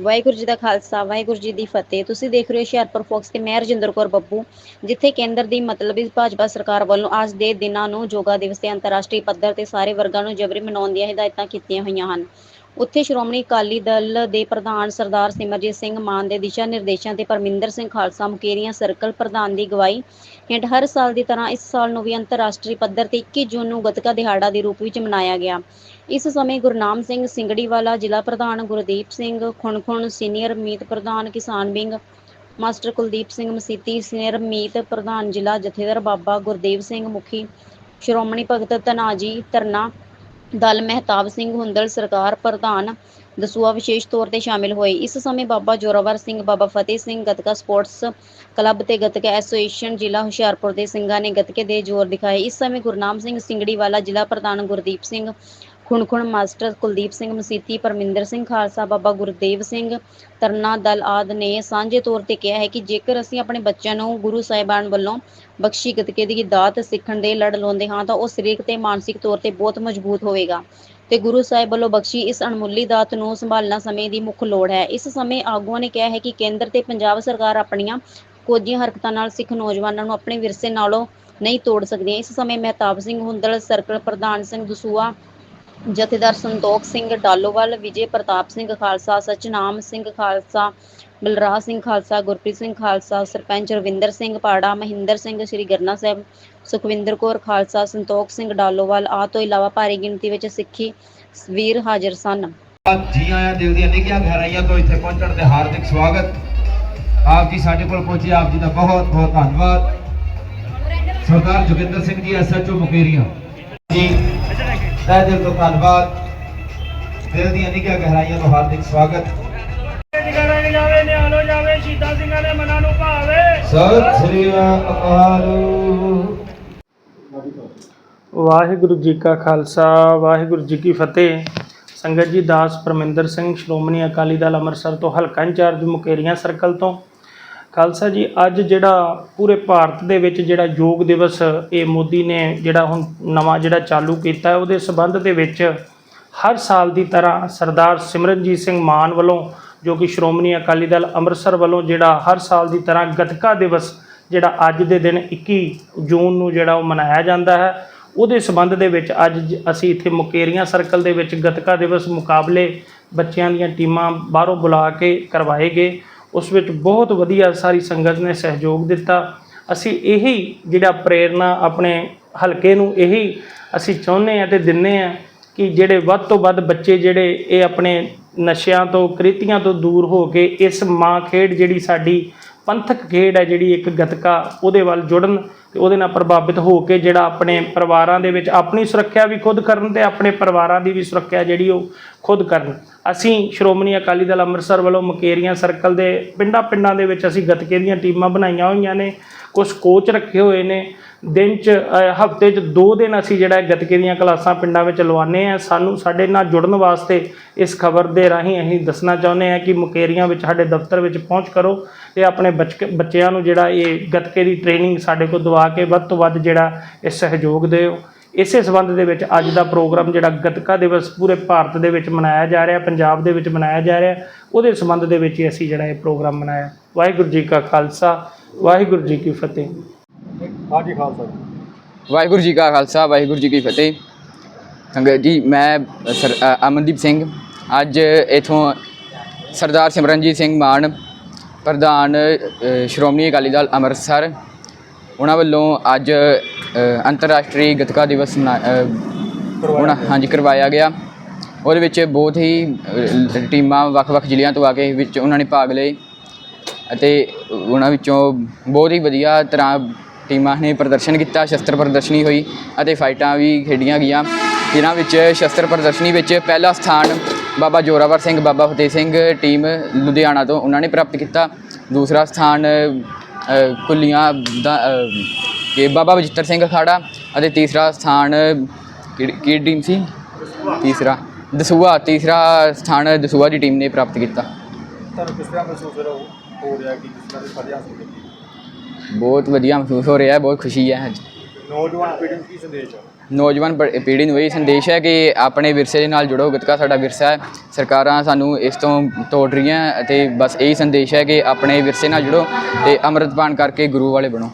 ਵਾਹਿਗੁਰੂ ਜੀ ਦਾ ਖਾਲਸਾ, ਵਾਹਿਗੁਰੂ ਜੀ ਦੀ ਫਤਿਹ। ਤੁਸੀਂ ਦੇਖ ਰਹੇ ਹੋ ਹੁਸ਼ਿਆਰਪੁਰ ਫੋਕਸ ਤੇ ਮੈਂ ਰਜਿੰਦਰ ਕੌਰ ਬੱਬੂ, ਜਿੱਥੇ ਕੇਂਦਰ ਦੀ ਮਤਲਬੀ ਭਾਜਪਾ ਸਰਕਾਰ ਵੱਲੋਂ ਅੱਜ ਦੇ ਦਿਨਾਂ ਨੂੰ ਯੋਗਾ ਦਿਵਸ ਤੇ ਅੰਤਰਰਾਸ਼ਟਰੀ ਪੱਧਰ ਤੇ ਸਾਰੇ ਵਰਗਾਂ ਨੂੰ ਜਬਰੀ ਮਨਾਉਣ ਦੀਆਂ ਹਦਾਇਤਾਂ ਕੀਤੀਆਂ ਹੋਈਆਂ ਹਨ। ਉੱਥੇ ਸ਼੍ਰੋਮਣੀ ਅਕਾਲੀ ਦਲ ਦੇ ਪ੍ਰਧਾਨ ਸਰਦਾਰ ਸਿਮਰਜੀਤ ਸਿੰਘ ਮਾਨ ਦੇ ਦਿਸ਼ਾ ਨਿਰਦੇਸ਼ਾਂ ਤੇ ਪਰਮਿੰਦਰ ਸਿੰਘ ਖਾਲਸਾ ਮੁਕੇਰੀਆਂ ਸਰਕਲ ਪ੍ਰਧਾਨ ਦੀ ਅਗਵਾਈ ਹੇਠ ਹਰ ਸਾਲ ਦੀ ਤਰ੍ਹਾਂ ਇਸ ਸਾਲ ਨੂੰ ਵੀ ਅੰਤਰਰਾਸ਼ਟਰੀ ਪੱਧਰ ਤੇ 21 ਜੂਨ ਨੂੰ ਗੱਤਕਾ ਦਿਹਾੜਾ ਦੇ ਰੂਪ ਵਿੱਚ ਮਨਾਇਆ ਗਿਆ। ਇਸ ਸਮੇਂ ਗੁਰਨਾਮ ਸਿੰਘ ਸਿੰਗੜੀਵਾਲਾ, ਜ਼ਿਲ੍ਹਾ ਪ੍ਰਧਾਨ ਗੁਰਦੀਪ ਸਿੰਘ ਖੁਣਖੁਣ, ਸੀਨੀਅਰ ਮੀਤ ਪ੍ਰਧਾਨ ਕਿਸਾਨ wing master Kuldeep Singh Maseeti, senior ਮੀਤ ਪ੍ਰਧਾਨ ਜ਼ਿਲ੍ਹਾ ਜਥੇਦਾਰ ਬਾਬਾ ਗੁਰਦੇਵ ਸਿੰਘ ਮੁਖੀ, ਸ਼੍ਰੋਮਣੀ ਭਗਤ ਧਨਾਜੀ ਧਰਨਾ ਦਲ ਮਹਿਤਾਬ ਸਿੰਘ ਹੁੰਦਲ, ਸਰਕਾਰ ਪ੍ਰਧਾਨ ਦਸੂਆ ਵਿਸ਼ੇਸ਼ ਤੌਰ ਤੇ ਸ਼ਾਮਿਲ ਹੋਏ। ਇਸ ਸਮੇਂ ਬਾਬਾ ਜੋਰਾਵਰ ਸਿੰਘ, ਬਾਬਾ ਫਤਿਹ ਸਿੰਘ, ਗੱਤਕਾ ਸਪੋਰਟਸ ਕਲੱਬ ਤੇ ਗਤਕਾ ਐਸੋਸੀਏਸ਼ਨ ਜ਼ਿਲ੍ਹਾ ਹੁਸ਼ਿਆਰਪੁਰ ਦੇ ਸਿੰਘਾਂ ਨੇ ਗੱਤਕੇ ਦੇ ਜ਼ੋਰ ਦਿਖਾਏ। ਇਸ ਸਮੇਂ ਗੁਰਨਾਮ ਸਿੰਘ ਸਿੰਗੜੀਵਾਲਾ ਜ਼ਿਲ੍ਹਾ ਪ੍ਰਧਾਨ ਗੁਰਦੀਪ ਸਿੰਘ ਖੁਣਖੁਣ ਮਾਸਟਰ ਕੁਲਦੀਪ ਸਿੰਘ ਮਸੀਤੀ, ਪਰਮਿੰਦਰ ਸਿੰਘ ਖਾਲਸਾ, ਬਾਬਾ ਗੁਰਦੇਵ ਸਿੰਘ ਤਰਨਾ ਦਲ ਆਦ ਨੇ ਸਾਂਝੇ ਤੌਰ ਤੇ ਕਿਹਾ ਹੈ ਕਿ ਜੇਕਰ ਅਸੀਂ ਆਪਣੇ ਬੱਚਿਆਂ ਨੂੰ ਗੁਰੂ ਸਾਹਿਬਾਨ ਵੱਲੋਂ ਬਖਸ਼ੀ ਗੱਤਕੇ ਦੀ ਦਾਤ ਸਿੱਖਣ ਦੇ ਲੜ ਲਾਉਂਦੇ ਹਾਂ, ਤਾਂ ਉਹ ਸਰੀਰਕ ਤੇ ਮਾਨਸਿਕ ਤੌਰ ਤੇ ਬਹੁਤ ਮਜ਼ਬੂਤ ਹੋਵੇਗਾ। ਤੇ ਗੁਰੂ ਸਾਹਿਬ ਵੱਲੋਂ ਬਖਸ਼ੀ ਇਸ ਅਣਮੁੱਲੀ ਦਾਤ ਨੂੰ ਸੰਭਾਲਣਾ ਸਮੇਂ ਦੀ ਮੁੱਖ ਲੋੜ ਹੈ। ਇਸ ਸਮੇਂ ਆਗੂਆਂ ਨੇ ਕਿਹਾ ਹੈ ਕਿ ਕੇਂਦਰ ਤੇ ਪੰਜਾਬ ਸਰਕਾਰ ਆਪਣੀਆਂ ਕੋਝੀਆਂ ਹਰਕਤਾਂ ਨਾਲ ਸਿੱਖ ਨੌਜਵਾਨਾਂ ਨੂੰ ਆਪਣੇ ਵਿਰਸੇ ਨਾਲੋਂ ਨਹੀਂ ਤੋੜ ਸਕਦੀਆਂ। ਇਸ ਸਮੇਂ ਮਹਿਤਾਬ ਸਿੰਘ ਹੁੰਦਲ, ਸਰਕਲ ਪ੍ਰਧਾਨ ਸਿੰਘ ਦਸੂਆ ਜਥੇਦਾਰ ਸੰਤੋਖ ਸਿੰਘ ਡਾਲੋਵਾਲ, ਵਿਜੇ ਪ੍ਰਤਾਪ ਸਿੰਘ ਖਾਲਸਾ, ਸਚਨਾਮ ਸਿੰਘ ਖਾਲਸਾ ਬਲਰਾਜ ਸਿੰਘ ਖਾਲਸਾ, ਗੁਰਪ੍ਰੀਤ ਸਿੰਘ ਖਾਲਸਾ, ਸਰਪੰਚ ਰਵਿੰਦਰ ਸਿੰਘ ਪਾੜਾ, ਮਹਿੰਦਰ ਸਿੰਘ, ਸ੍ਰੀ ਗਰਨਾ ਸਾਹਿਬ, ਸੁਖਵਿੰਦਰ ਕੌਰ ਖਾਲਸਾ, ਸੰਤੋਖ ਸਿੰਘ ਡਾਲੋਵਾਲ ਆ ਤੋਂ ਇਲਾਵਾ ਭਾਰੀ ਗਿਣਤੀ ਵਿੱਚ ਸਿੱਖੀ ਵੀਰ ਹਾਜ਼ਰ ਸਨ। ਜੀ ਆਇਆਂ ਦਿਲ ਦੀਆਂ ਨਿੱਘੀਆਂ ਗਹਿਰਾਈਆਂ ਤੋਂ ਇੱਥੇ ਪਹੁੰਚਣ ਤੇ ਹਾਰਦਿਕ ਸਵਾਗਤ। ਆਪ ਜੀ ਸਾਡੇ ਕੋਲ ਪਹੁੰਚੇ, ਆਪ ਜੀ ਦਾ ਬਹੁਤ ਬਹੁਤ ਧੰਨਵਾਦ। ਸਰਦਾਰ ਜੋਗਿੰਦਰ ਸਿੰਘ ਜੀ ਐਸਐਚਓ ਮੁਕੇਰੀਆਂ। ਜੀ ਤਹਿ ਦਿਲ ਤੋਂ ਧੰਨਵਾਦ। ਦਿਲ ਦੀਆਂ ਨਿੱਘੀਆਂ ਗਹਿਰਾਈਆਂ ਤੋਂ ਹਾਰਦਿਕ ਸਵਾਗਤ। ਜਗਰਨ ਜਾਵੇ ਨਿਹਾਲੋ ਜਾਵੇ ਸ਼ਹੀਦਾਂ ਸਿੰਘਾਂ ਦੇ ਮਨਾਂ ਨੂੰ ਭਾਵੇ ਸਤਿ ਸ੍ਰੀ ਅਕਾਲ। ਵਾਹਿਗੁਰੂ ਜੀ ਕਾ ਖਾਲਸਾ, ਵਾਹਿਗੁਰੂ ਜੀ ਕੀ ਫਤਿਹ। ਸੰਗਤ ਜੀ, ਦਾਸ ਪਰਮਿੰਦਰ ਸਿੰਘ, ਸ਼੍ਰੋਮਣੀ ਅਕਾਲੀ ਦਲ ਅੰਮ੍ਰਿਤਸਰ ਤੋਂ ਹਲਕਾ ਇੰਚਾਰਜ ਮੁਕੇਰੀਆਂ ਸਰਕਲ ਤੋਂ ਖਾਲਸਾ ਜੀ, ਅੱਜ ਜਿਹੜਾ ਪੂਰੇ ਭਾਰਤ ਦੇ ਵਿੱਚ ਜਿਹੜਾ ਯੋਗ ਦਿਵਸ ਇਹ ਮੋਦੀ ਨੇ ਜਿਹੜਾ ਹੁਣ ਨਵਾਂ ਜਿਹੜਾ ਚਾਲੂ ਕੀਤਾ ਉਹਦੇ ਸਬੰਧ ਦੇ ਵਿੱਚ ਹਰ ਸਾਲ ਦੀ ਤਰ੍ਹਾਂ ਸਰਦਾਰ ਸਿਮਰਨਜੀਤ ਸਿੰਘ ਮਾਨ ਵੱਲੋਂ, ਜੋ ਕਿ ਸ਼੍ਰੋਮਣੀ ਅਕਾਲੀ ਦਲ ਅੰਮ੍ਰਿਤਸਰ ਵੱਲੋਂ ਜਿਹੜਾ ਹਰ ਸਾਲ ਦੀ ਤਰ੍ਹਾਂ ਗੱਤਕਾ ਦਿਵਸ ਜਿਹੜਾ ਅੱਜ ਦੇ ਦਿਨ 21 ਜੂਨ ਨੂੰ ਜਿਹੜਾ ਉਹ ਮਨਾਇਆ ਜਾਂਦਾ ਹੈ, ਉਹਦੇ ਸਬੰਧ ਦੇ ਵਿੱਚ ਅੱਜ ਅਸੀਂ ਇੱਥੇ ਮੁਕੇਰੀਆਂ ਸਰਕਲ ਦੇ ਵਿੱਚ ਗੱਤਕਾ ਦਿਵਸ ਮੁਕਾਬਲੇ ਬੱਚਿਆਂ ਦੀਆਂ ਟੀਮਾਂ ਬਾਹਰੋਂ ਬੁਲਾ ਕੇ ਕਰਵਾਏ ਗਏ। ਉਸ ਵਿੱਚ ਬਹੁਤ ਵਧੀਆ ਸਾਰੀ ਸੰਗਤ ਨੇ ਸਹਿਯੋਗ ਦਿੱਤਾ। ਅਸੀਂ ਇਹੀ ਜਿਹੜਾ ਪ੍ਰੇਰਣਾ ਆਪਣੇ ਹਲਕੇ ਨੂੰ ਇਹੀ ਅਸੀਂ ਚਾਹੁੰਦੇ ਆ ਤੇ ਦਿੰਨੇ ਆ ਕਿ ਜਿਹੜੇ ਵੱਧ ਤੋਂ ਵੱਧ ਬੱਚੇ ਜਿਹੜੇ ਇਹ ਆਪਣੇ ਨਸ਼ਿਆਂ ਤੋਂ, ਕ੍ਰਿਤੀਆਂ ਤੋਂ ਦੂਰ ਹੋ ਕੇ ਇਸ ਮਾਂ ਖੇਡ ਜਿਹੜੀ ਸਾਡੀ ਪੰਥਕ ਖੇਡ ਹੈ ਜਿਹੜੀ ਇੱਕ ਗਤਕਾ ਉਹਦੇ ਵੱਲ ਜੁੜਨ ਤੇ ਉਹਦੇ ਨਾਲ ਪ੍ਰਭਾਵਿਤ ਹੋ ਕੇ ਜਿਹੜਾ ਆਪਣੇ ਪਰਿਵਾਰਾਂ ਦੇ ਵਿੱਚ ਆਪਣੀ ਸੁਰੱਖਿਆ ਵੀ ਖੁਦ ਕਰਨ ਤੇ ਆਪਣੇ ਪਰਿਵਾਰਾਂ ਦੀ ਵੀ ਸੁਰੱਖਿਆ ਜਿਹੜੀ ਉਹ ਖੁਦ ਕਰਨ। ਅਸੀਂ ਸ਼੍ਰੋਮਣੀ ਅਕਾਲੀ ਦਲ ਅੰਮ੍ਰਿਤਸਰ ਵੱਲੋਂ ਮੁਕੇਰੀਆਂ ਸਰਕਲ ਦੇ ਪਿੰਡਾਂ ਪਿੰਡਾਂ ਦੇ ਵਿੱਚ ਅਸੀਂ ਗਤਕੇ ਦੀਆਂ ਟੀਮਾਂ ਬਣਾਈਆਂ ਹੋਈਆਂ ਨੇ ਕੁਝ ਕੋਚ ਰੱਖੇ ਹੋਏ ਨੇ। ਦਿਨ ਚ ਹਫ਼ਤੇ ਚ ਦੋ ਦਿਨ ਅਸੀਂ ਜਿਹੜਾ ਹੈ ਗਤਕੇ ਦੀਆਂ ਕਲਾਸਾਂ ਪਿੰਡਾਂ ਵਿੱਚ ਲਵਾਉਂਦੇ ਆ ਸਾਨੂੰ ਸਾਡੇ ਨਾਲ ਜੁੜਨ ਵਾਸਤੇ ਇਸ ਖਬਰ ਦੇ ਰਾਹੀਂ ਅਸੀਂ ਦੱਸਣਾ ਚਾਹੁੰਦੇ ਆ ਕਿ ਮੁਕੇਰੀਆਂ ਵਿੱਚ ਸਾਡੇ ਦਫ਼ਤਰ ਵਿੱਚ ਪਹੁੰਚ ਕਰੋ ਤੇ ਆਪਣੇ ਬੱਚਕ- ਬੱਚਿਆਂ ਨੂੰ ਜਿਹੜਾ ਇਹ ਗਤਕੇ ਦੀ ਟ੍ਰੇਨਿੰਗ ਸਾਡੇ ਕੋਲ ਦਵਾ ਕੇ ਵੱਧ ਤੋਂ ਵੱਧ ਜਿਹੜਾ ਇਹ ਸਹਿਯੋਗ ਦਿਓ। ਇਸੇ ਸਬੰਧ ਦੇ ਵਿੱਚ ਅੱਜ ਦਾ ਪ੍ਰੋਗਰਾਮ ਜਿਹੜਾ ਗਤਕਾ ਦਿਵਸ ਪੂਰੇ ਭਾਰਤ ਦੇ ਵਿੱਚ ਮਨਾਇਆ ਜਾ ਰਿਹਾ ਪੰਜਾਬ ਦੇ ਵਿੱਚ ਮਨਾਇਆ ਜਾ ਰਿਹਾ। ਉਹਦੇ ਸਬੰਧ ਦੇ ਵਿੱਚ ਹੀ ਅਸੀਂ ਜਿਹੜਾ ਇਹ ਪ੍ਰੋਗਰਾਮ ਮਨਾਇਆ। ਵਾਹਿਗੁਰੂ ਜੀ ਕਾ ਖਾਲਸਾ ਵਾਹਿਗੁਰੂ ਜੀ ਕੀ ਫਤਿਹ। ਵਾਹਿਗੁਰੂ ਜੀ ਕਾ ਖਾਲਸਾ ਵਾਹਿਗੁਰੂ ਜੀ ਕੀ ਫਤਿਹ। ਸੰਗਤ ਜੀ ਮੈਂ ਅਮਨਦੀਪ ਸਿੰਘ। ਅੱਜ ਇਥੋਂ ਸਰਦਾਰ ਸਿਮਰਨਜੀਤ ਸਿੰਘ ਮਾਨ ਪ੍ਰਧਾਨ ਸ਼੍ਰੋਮਣੀ ਅਕਾਲੀ ਦਲ ਅੰਮ੍ਰਿਤਸਰ ਉਹਨਾਂ ਵੱਲੋਂ ਅੱਜ ਅੰਤਰਰਾਸ਼ਟਰੀ ਗੱਤਕਾ ਦਿਵਸ ਉਹਨਾਂ ਹਾਂਜੀ ਕਰਵਾਇਆ ਗਿਆ। ਉਹਦੇ ਵਿੱਚ ਬਹੁਤ ਹੀ ਟੀਮਾਂ ਵੱਖ-ਵੱਖ ਜ਼ਿਲ੍ਹਿਆਂ ਤੋਂ ਆ ਕੇ ਵਿੱਚ ਉਹਨਾਂ ਨੇ ਭਾਗ ਲਏ ਅਤੇ ਉਹਨਾਂ ਵਿੱਚੋਂ ਬਹੁਤ ਹੀ ਵਧੀਆ ਤਰ੍ਹਾਂ ਟੀਮਾਂ ਨੇ ਪ੍ਰਦਰਸ਼ਨ ਕੀਤਾ ਸ਼ਸਤਰ ਪ੍ਰਦਰਸ਼ਨੀ ਹੋਈ ਅਤੇ ਫਾਈਟਾਂ ਵੀ ਖੇਡੀਆਂ ਗਈਆਂ। ਜਿਨ੍ਹਾਂ ਵਿੱਚ ਸ਼ਸਤਰ ਪ੍ਰਦਰਸ਼ਨੀ ਵਿੱਚ ਪਹਿਲਾ ਸਥਾਨ ਬਾਬਾ ਜੋਰਾਵਰ ਸਿੰਘ ਬਾਬਾ ਫਤਿਹ ਸਿੰਘ ਟੀਮ ਲੁਧਿਆਣਾ ਤੋਂ ਉਹਨਾਂ ਨੇ ਪ੍ਰਾਪਤ ਕੀਤਾ। ਦੂਸਰਾ ਸਥਾਨ ਕੁੱਲੀਆਂ ਦਾ ਕਿ ਬਾਬਾ ਬਜਿੱਤਰ ਸਿੰਘ ਅਖਾੜਾ ਅਤੇ ਤੀਸਰਾ ਸਥਾਨ ਕਿਹੜੀ ਕਿਹੜੀ ਟੀਮ ਸੀ? ਤੀਸਰਾ ਦਸੂਆ ਤੀਸਰਾ ਸਥਾਨ ਦਸੂਆ ਦੀ ਟੀਮ ਨੇ ਪ੍ਰਾਪਤ ਕੀਤਾ। ਤੁਹਾਨੂੰ ਕਿਸ ਤਰ੍ਹਾਂ ਮਹਿਸੂਸ ਹੋ ਰਿਹਾ? ਹੋ ਰਿਹਾ ਕਿ ਜਿਸ ਤਰ੍ਹਾਂ ਦੇ ਫਤਿਹ ਹਾਸਲ ਕੀਤੀ। ਬਹੁਤ ਵਧੀਆ ਮਹਿਸੂਸ ਹੋ ਰਿਹਾ ਹੈ ਬਹੁਤ ਖੁਸ਼ੀ ਹੈ ਅੱਜ। ਨੌਜਵਾਨ ਪੀੜ੍ਹੀ ਨੂੰ ਕੀ ਸੰਦੇਸ਼ ਹੈ ਨੌਜਵਾਨ ਪ- ਪੀੜ੍ਹੀ ਨੂੰ ਇਹ ਸੰਦੇਸ਼ ਹੈ ਕਿ ਆਪਣੇ ਵਿਰਸੇ ਦੇ ਨਾਲ ਜੁੜੋ, ਗੱਤਕਾ ਸਾਡਾ ਵਿਰਸਾ ਹੈ। ਸਰਕਾਰਾਂ ਸਾਨੂੰ ਇਸ ਤੋਂ ਤੋੜ ਰਹੀਆਂ ਅਤੇ ਬਸ ਇਹੀ ਸੰਦੇਸ਼ ਹੈ ਕਿ ਆਪਣੇ ਵਿਰਸੇ ਨਾਲ ਜੁੜੋ ਤੇ ਅੰਮ੍ਰਿਤਪਾਨ ਕਰਕੇ ਗੁਰੂ ਵਾਲੇ ਬਣੋ।